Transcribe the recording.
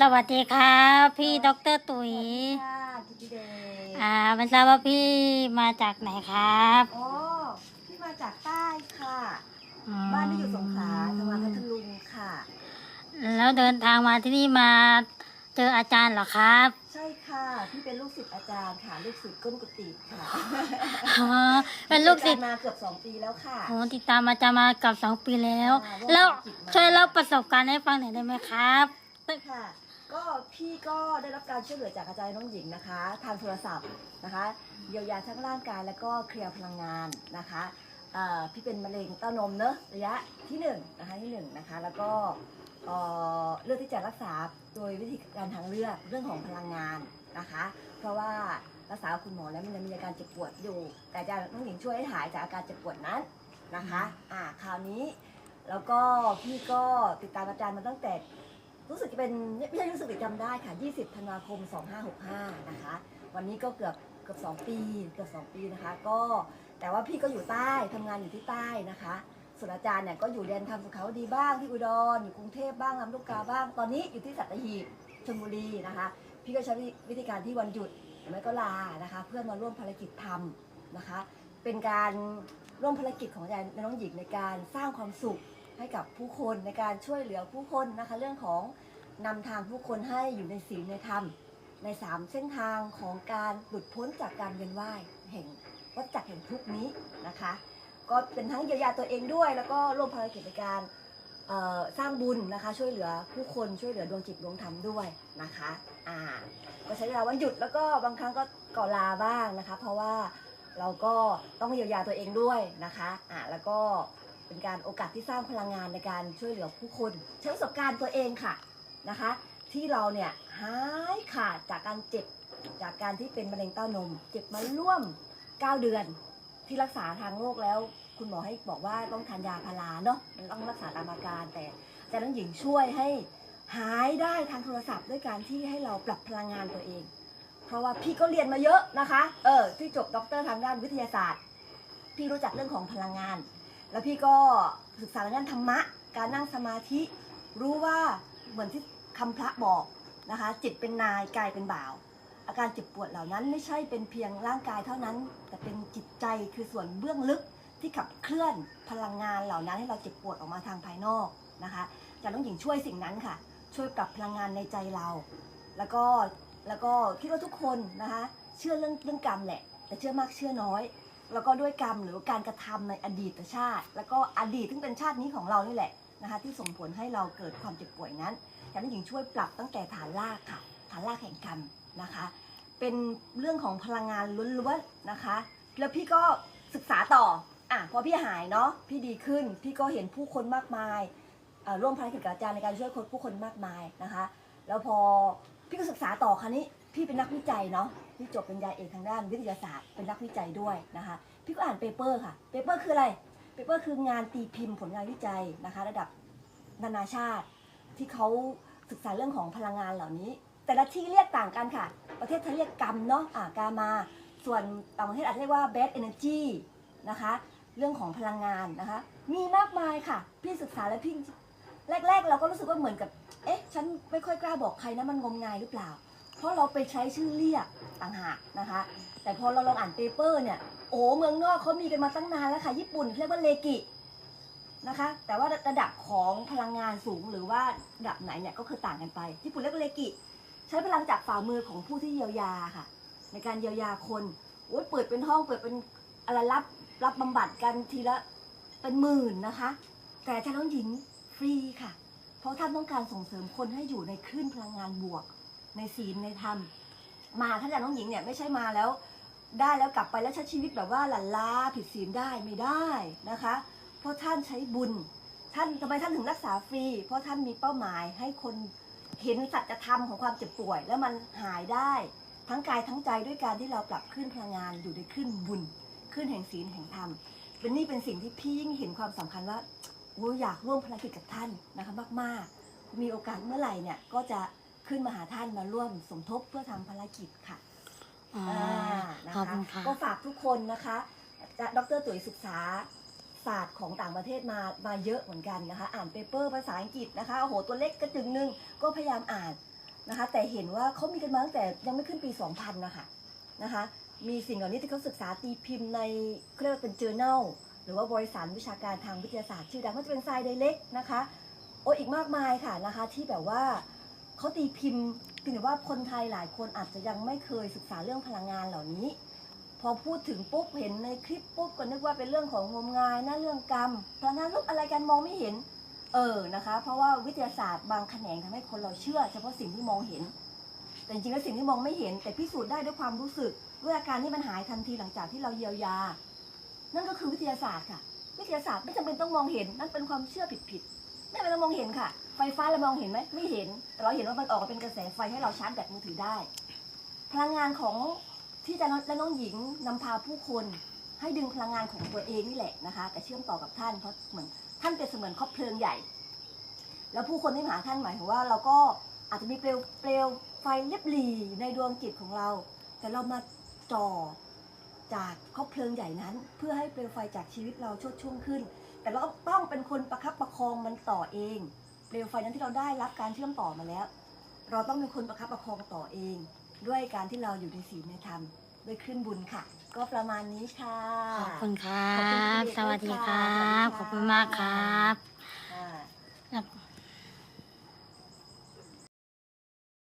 สวัสดีครับพี่ดรตุ๋ยค่ะคิดดีเดย์อ่าไม่ทราบว่าพี่มาจากไหนครับอ๋อพี่มาจากใต้ค่ะ อืมบ้านที่อยู่สงขลาจังหวัดพัทลุงค่ะ แล้วเดินทางมาที่นี่มาเจออาจารย์เหรอครับใช่ค่ะ พี่เป็นลูกศิษย์อาจารย์ค่ะ ลูกศิษย์ก้นกุฏิค่ะอ๋อเป็นลูกศิษย์อาจารมาเกือบสองปีแล้วค่ะโอ้ติดตามอาจารย์มาเกับสองปีแล้วอ่าแล้วร่วมธุรกิจมาช่วยเล่าประสบการณ์ให้ฟังหน่อยได้ไหมครับ ค่ะ ก็พี่ก็ได้รับการช่วยเหลือจากอาจารย์น้องหญิงนะคะ ทางโทรศัพท์นะคะเยียวยาทั้งร่างกายแล้วก็เคลียร์พลังงานนะคะอ่อพี่เป็นมะเร็งเต้านมเนอะระยะที่หนึ่งนะคะที่หนึ่งนะคะแล้วก็เอ่อเลือกที่จะรักษาโดยวิธีการทางเลือกเรื่องของพลังงานนะคะ เพราะว่ารักษาคุณหมอแล้วมันยังมีอาการเจ็บปวดอยู่ แต่อาจารย์น้องหญิงช่วยให้หายจากอาการเจ็บปวดนั้นนะคะอ่าคราวนี้แล้วก็พี่ก็ติดตามอาจารย์มาตั้งแต่ รู้สึกจะเป็นไม่ใช่รู้สึกติดจำได้ค่ะ 20 ธันวาคม 2565 นะคะ วันนี้ก็เกือบเกือบ 2 ปีเกือบ 2 ปีนะคะ ก็แต่ว่าพี่ก็อยู่ใต้ทำงานอยู่ที่ใต้นะคะส่วนอาจารย์เนี่ยก็อยู่แดนธรรมสุขาวดีบ้างที่อุดรอยู่กรุงเทพบ้างลำลูกกาบ้าง ตอนนี้อยู่ที่สัตหีบชลบุรีนะคะ พี่ก็ใช้วิธีการที่วันหยุดหรือไม่ก็ลานะคะ เพื่อมาร่วมภารกิจทำนะคะ เป็นการร่วมภารกิจของอาจารย์น้องหญิงในการสร้างความสุข ให้กับผู้คนในการช่วยเหลือผู้คนนะคะ เรื่องของนำทางผู้คนให้อยู่ในศีลในธรรม ในสามเส้นทางของการหลุดพ้นจากการเวียนว่ายแห่งวัฏจักรแห่งทุกนี้นะคะ ก็เป็นทั้งเยียวยาตัวเองด้วย แล้วก็ร่วมภารกิจในการสร้างบุญนะคะช่วยเหลือผู้คนช่วยเหลือดวงจิตดวงธรรมด้วยนะคะอ่าก็ใช้เวลาวันหยุดแล้วก็บางครั้งก็ก่อลาบ้างนะคะ เพราะว่าเราก็ต้องเยียวยาตัวเองด้วยนะคะอ่าแล้วก็ เป็นการโอกาสที่สร้างพลังงานในการช่วยเหลือผู้คนใช้ประสบการณ์ตัวเองค่ะนะคะ ที่เราเนี่ยหายขาดจากการเจ็บจากการที่เป็นมะเร็งเต้านม เจ็บมาร่วม 9 เดือนที่รักษาทางโรคแล้ว คุณหมอให้บอกว่าต้องทานยาพาราเนาะต้องรักษาตามอาการแต่อาจารย์น้องหญิงช่วยให้หายได้ทางโทรศัพท์ด้วยการที่ให้เราปรับพลังงานตัวเอง เพราะว่าพี่ก็เรียนมาเยอะนะคะ เออที่จบด็อกเตอร์ทางด้านวิทยาศาสตร์ พี่รู้จักเรื่องของพลังงาน แล้วพี่ก็ศึกษาเรื่องธรรมะ การนั่งสมาธิ รู้ว่าเหมือนที่คำพระบอกนะคะ จิตเป็นนายกายเป็นบ่าว อาการเจ็บปวดเหล่านั้นไม่ใช่เป็นเพียงร่างกายเท่านั้น แต่เป็นจิตใจคือส่วนเบื้องลึกที่ขับเคลื่อนพลังงานเหล่านั้นให้เราเจ็บปวดออกมาทางภายนอกนะคะจารย์น้องหญิงช่วยสิ่งนั้นค่ะ ช่วยปรับพลังงานในใจเรา แล้วก็แล้วก็คิดว่าทุกคนนะคะ เชื่อเรื่องเรื่องกรรมแหละ แต่เชื่อมากเชื่อน้อย แล้วก็ด้วยกรรมหรือการกระทำในอดีตชาติ แล้วก็อดีตซึ่งเป็นชาตินี้ของเรานี่แหละนะคะที่ส่งผลให้เราเกิดความเจ็บป่วยนั้นอาจารย์หญิงช่วยปรับตั้งแต่ฐานรากค่ะ ฐานรากแห่งกรรมนะคะ เป็นเรื่องของพลังงานล้วนๆนะคะ แล้วพี่ก็ศึกษาต่ออะพอพี่หายเนาะพี่ดีขึ้น พี่ก็เห็นผู้คนมากมายร่วมภารกิจกับอาจารย์ในการช่วยคนผู้คนมากมายนะคะ แล้วพอพี่ก็ศึกษาต่อครานี้ พี่เป็นนักวิจัยเนาะพี่จบเป็นยาเอกทางด้านวิทยาศาสตร์ เป็นนักวิจัยด้วยนะคะ พี่ก็อ่านเปเปอร์ค่ะเปเปอร์คืออะไรเปเปอร์คืองานตีพิมพ์ผลงานวิจัยนะคะ ระดับนานาชาติที่เขาศึกษาเรื่องของพลังงานเหล่านี้ แต่ละที่เรียกต่างกันค่ะ ประเทศไทยเรียกกรรมเนาะอ่ากามา ส่วนต่างประเทศอาจจะเรียกว่า bad energy นะคะ เรื่องของพลังงานนะคะ มีมากมายค่ะ พี่ศึกษาแล้วพี่แรก ๆ เราก็รู้สึกว่าเหมือนกับ เอ๊ะ ฉันไม่ค่อยกล้าบอกใครนะมันงมงายหรือเปล่า เพราะเราไปใช้ชื่อเรียกต่างหากนะคะ แต่พอเราลองอ่านเปเปอร์เนี่ยโอ้เมืองนอกเขามีกันมาตั้งนานแล้วค่ะ ญี่ปุ่นเรียกว่าเลกินะคะ แต่ว่าระดับของพลังงานสูงหรือว่าระดับไหนเนี่ยก็คือต่างกันไป ญี่ปุ่นเรียกว่าเลกิ ใช้พลังจากฝ่ามือของผู้ที่เยียวยาค่ะ ในการเยียวยาคนโอ้ยเปิดเป็นห้องเปิดเป็นอะไรรับรับบำบัดกันทีละเป็นหมื่นนะคะ แต่อายน้องหญิงฟรีค่ะ เพราะท่านต้องการส่งเสริมคนให้อยู่ในคลื่นพลังงานบวก ในศีลในธรรม มาท่านอาจารย์น้องหญิงเนี่ยไม่ใช่มาแล้ว ได้แล้วกลับไปแล้วใช้ชีวิตแบบว่าหลั่นล้าผิดศีลได้ไม่ได้นะคะ เพราะท่านใช้บุญ ท่านทำไมท่านถึงรักษาฟรี เพราะท่านมีเป้าหมายให้คนเห็นสัจธรรมของความเจ็บป่วย แล้วมันหายได้ทั้งกายทั้งใจด้วยการที่เราปรับขึ้นพลังงานอยู่ในขึ้นบุญขึ้นแห่งศีลแห่งธรรมเป็นนี่เป็นสิ่งที่พี่ยิ่งเห็นความสำคัญว่าโอ้อยากร่วมภารกิจกับท่านนะคะมากๆ มีโอกาสเมื่อไหร่เนี่ยก็จะ ขึ้นมาหาท่านมาร่วมสมทบเพื่อทำภารกิจค่ะอ๋ออ่านะขอบคะคุณค่ะก็ฝากทุกคนนะคะจะดรตุ๋ยศึกษาศาสตร์ของต่างประเทศมามาเยอะเหมือนกันนะคะ อ่านเปเปอร์ภาษาอังกฤษนะคะโอ้โหตัวเล็กกระจึงหนึงก็พยายามอ่านนะคะ แต่เห็นว่าเขามีกันมาตั้งแต่ยังไม่ขึ้นปี 2000นะคะนะคะ มีสิ่งเหล่านี้ที่เขาศึกษาตีพิมพ์ในเขาเรียกว่าเป็น journal หรือว่าบริษัทวิชาการทางวิทยาศาสตร์ชื่อดังก็จะเป็นไซไดเล็กนะคะ โอ้อีกมากมายค่ะนะคะที่แบบว่า เขาตีพิมพ์เพียงแต่ว่าคนไทยหลายคนอาจจะยังไม่เคยศึกษาเรื่องพลังงานเหล่านี้ พอพูดถึงปุ๊บเห็นในคลิปปุ๊บก็นึกว่าเป็นเรื่องของงมงายนะเรื่องกรรมพลังงานลบอะไรกันมองไม่เห็น เออนะคะ เพราะว่าวิทยาศาสตร์บางแขนงทำให้คนเราเชื่อ เฉพาะสิ่งที่มองเห็น แต่จริงๆแล้วสิ่งที่มองไม่เห็น แต่พิสูจน์ได้ด้วยความรู้สึกด้วยอาการที่มันหายทันทีหลังจากที่เราเยียวยา นั่นก็คือวิทยาศาสตร์ค่ะ วิทยาศาสตร์ไม่จำเป็นต้องมองเห็นนั่นเป็นความเชื่อผิดๆ ค่ะ ไฟฟ้าเรามองเห็นไหมไม่เห็นแต่เราเห็นว่ามันออกมาเป็นกระแสไฟให้เราชาร์จแบตมือถือได้ พลังงานของที่อาจารย์และน้องหญิงนำพาผู้คน ให้ดึงพลังงานของตัวเองนี่แหละนะคะ แต่เชื่อมต่อกับท่านเพราะเหมือนท่านเป็นเสมือนครอบเพลิงใหญ่ แล้วผู้คนที่หาท่านหมายถึงว่าเราก็อาจจะมีเปลวเปลวไฟเลียบหลีในดวงจิตของเรา แต่เรามาจ่อจากครอบเพลิงใหญ่นั้น เพื่อให้เปลวไฟจากชีวิตเราชดช่วงขึ้น แต่เราต้องเป็นคนประคับประคองมันต่อเอง เปลวไฟนั้นที่เราได้รับการเชื่อมต่อมาแล้ว เราต้องเป็นคนประคับประคองต่อเอง ด้วยการที่เราอยู่ในศีลในธรรมด้วยขึ้นบุญค่ะ ก็ประมาณนี้ค่ะ ขอบคุณครัขอบคุณบพี่สวัสดีครัด้วยค่ะบ ขอบคุณมากครับอ่า แล้ว